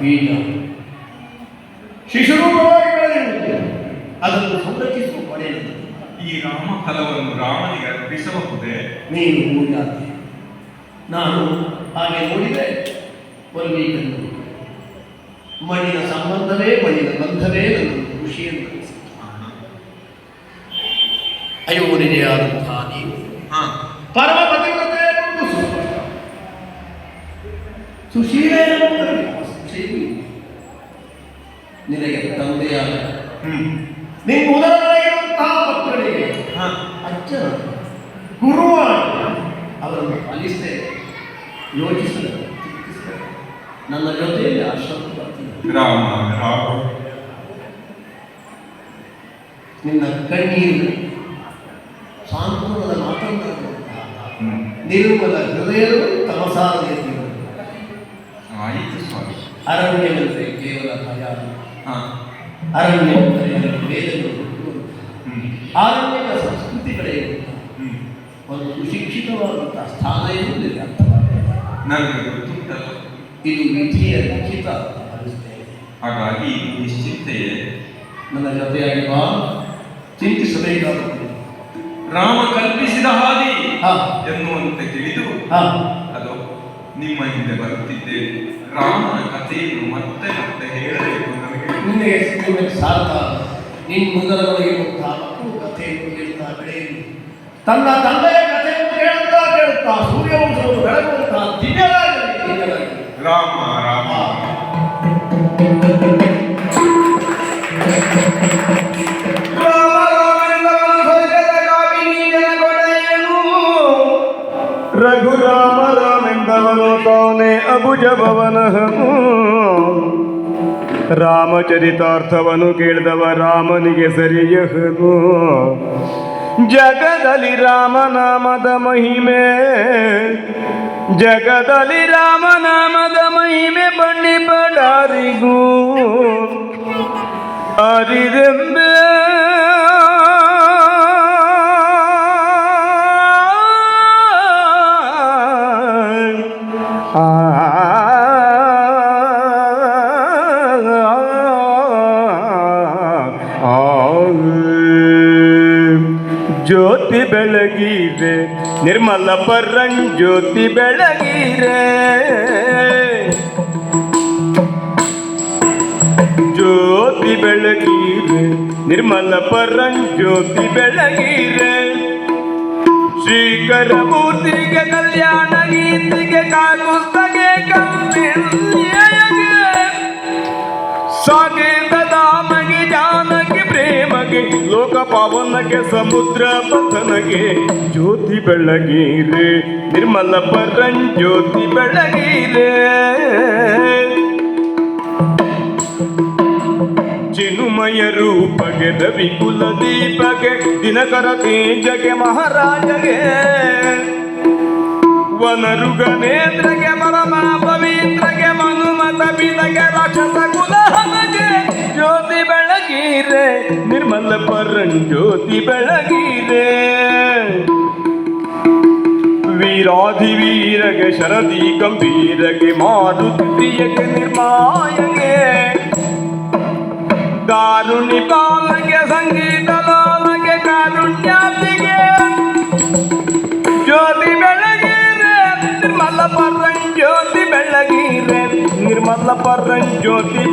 ಬೀಜ ಶಿಶುರೂಪವಾಗಿ ಬೆಳೆದಿರುವುದು ಅದನ್ನು ಸಂರಕ್ಷಿಸುವ ಈ ರಾಮ ಫಲವನ್ನು ರಾಮನಿಗೆ ಅರ್ಪಿಸಬಹುದೇ? ನೀನು ಮೂಢಾತೆ ನಾನು ಹಾಗೆ ನೋಡಿದೆ ಮಣ್ಣಿನ ಸಂಬಂಧವೇ ಮಣ್ಣಿನ ಬಂಧವೇ ನನ್ನ ಖುಷಿಯನ್ನು ಅನಿಸಿತು. ಅಯೋನಿದೆಯಾದಂತಹ ನೀವು. ಪರಮ ಪತಿವ್ರತೆ ಸುಶೀಲೆ. ನಿನಗೆ ತಂದೆಯಾದ ಹ್ಮ್ ನಿನ್ನ ಉದರದಲ್ಲಿರುವಂತಹ ಮಕ್ಕಳಿಗೆ ಹಾ ಅಜ್ಜನ ಗುರುವಾಗಿ ಅವರನ್ನು ಪಾಲಿಸದೆ ಯೋಚಿಸಲು ಚಿಂತಿಸದೆ ನನ್ನ ಜೊತೆಯಲ್ಲಿ ಆಶ್ರಮ ಬರ್ತೀನಿ ರಾಮ ರಾಮ ನಿನ್ನ ಕಣ್ಣೀರು ಸಾಂತ್ವನದ ಮಾತನಾಡುವಂತಹ ಹ್ಮ್ ನಿರ್ಮಲ ಹೃದಯವು ತಮಸಾರದೆ ಆಯಿತು ಸ್ವಾಮಿ ಅರಣ್ಯವೆಂದರೆ ಕೇವಲ ಭಯ ಹ್ಮ್. ಆರಣ್ಯದ ಸಂಸ್ಕೃತಿ ಬೆಳೆಯುವಂತಹ ಹ್ಮ್. ಒಂದು ಸುಶಿಕ್ಷಿತವಾದಂತಹ ಸ್ಥಾನ ಇರುವುದಿಲ್ಲ ನನಗೆ ಗೊತ್ತುಂಟಲ್ಲ. ಇದು ವಿಧಿಯ ಲಿಖಿತ ಹಾಗಾಗಿ ನಿಶ್ಚಿಂತೆಯೇ ನನ್ನ ಜೊತೆಯಾಗಿ ಬಾ. ಚಿಂತಿಸಬೇಕಾಗುತ್ತದೆ ರಾಮ ಕಲ್ಪಿಸಿದ ಹಾದಿ ಎನ್ನುವಂತೆ ತಿಳಿದು ಅದು ನಿಮ್ಮ ಹಿಂದೆ ಬರುತ್ತಿದ್ದೇನೆ ರಾಮನ ಕಥೆಯನ್ನು ಮತ್ತೆ ಮತ್ತೆ ಹೇಳಬೇಕು. ನನಗೆ ನಿನಗೆ ನಿಮಗೆ ಸಾರ್ಥ ನಿನ್ನ ಮುಂದರೊಳಗಿರುವಂತಹ ಮಕ್ಕಳು ಕಥೆಯನ್ನು ಕೇಳ್ತಾ ಬೆಳೆಯುವುದು ತನ್ನ ತಂದೆಯ ಕಥೆಯನ್ನು ಕೇಳುತ್ತಾ ಕೇಳುತ್ತಾ ಸೂರ್ಯವಂಶವನ್ನು ಬೆಳಗುವಂತಹ ದಿವ್ಯರಾಗಲಿ ದಿವ್ಯರಾಗಲಿ ರಾಮ ರಾಮ ರಘುರಾಮ ರಾಮೆಂದವನು ತಾನೇ ಅಬುಜ ಭವನ ರಾಮಚರಿತಾರ್ಥವನು ಕೇಳಿದವ ರಾಮನಿಗೆ ಸರಿಯಹನು. ಜಗದಲ್ಲಿ ರಾಮನಾಮದ ಮಹಿಮೆ ಜಗದಲ್ಲಿ ರಾಮನಾಮದ ಮಹಿಮೆ ಬಣ್ಣಿ ಬಡಾರಿಗೂ ಅರಿದೆಂಬೆ ಜ್ಯೋತಿ ಬೆಳಗಿರೆ, ನಿರ್ಮಲ ಪರ್ರಂ ಜ್ಯೋತಿ ಬೆಳಗಿರೆ. ಜ್ಯೋತಿ ಬೆಳಗಿರೆ, ನಿರ್ಮಲ ಪರಂ ಜ್ಯೋತಿ ಬೆಳಗಿರೆ. ಶ್ರೀಕರ ಮೂರ್ತಿಗೆ ಕಲ್ಯಾಣ ಗೀತಿಗೆ ಕಾಕುಸ್ತಗೆ ಕಲ್ಯಾಣಗೆ ಸಾಗೇತದ ಪಾವನಗೆ ಸಮುದ್ರ ಪತನಗೆ ಜ್ಯೋತಿ ಬೆಳಗೀರೆ, ನಿರ್ಮಲ ಪರಂ ಜ್ಯೋತಿ ಬೆಳಗೀರೆ. ಚಿನುಮಯ ರೂಪಗೆ ರವಿ ಕುಲ ದೀಪಗೆ, ದಿನಕರ ತೇಜಗೆ ಮಹಾರಾಜಗೆ. ವನರುಗನೇಂದ್ರಗೆ ಪರಮ ಬೆಳಗೀರೆ ನಿರ್ಮಲ ಪರಂ ಜ್ಯೋತಿ ಬೆಳಗೀರೆ ವೀರಾಧಿ ವೀರಗೆ ಶರದಿ ಗಂಭೀರಗೆ ಮಾರುತಿಯಗೆ ನಿರ್ಮಾಯಗೆ ಕಾರುಣಿ ಪಾಲಗೆ ಸಂಗೀತ ಲಾಲಗೆ ಕಾರುಣ್ಯಾತಿಗೆ ಜ್ಯೋತಿ ಬೆಳಗೀರೆ ನಿರ್ಮಲ ಪರ್ರಂ ಜ್ಯೋತಿ ಬೆಳಗೀರೆ ನಿರ್ಮಲ ಪರ್ರಂ ಜ್ಯೋತಿ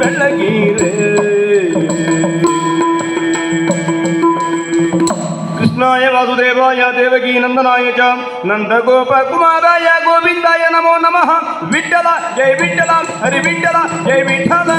కృష్ణాయ వాసుదేవాయ దేవకీ నందనాయ చ. నందగోప కుమారాయ గోవిందాయ నమో నమ. విఠల జై విఠల హరి విఠల జై విఠల.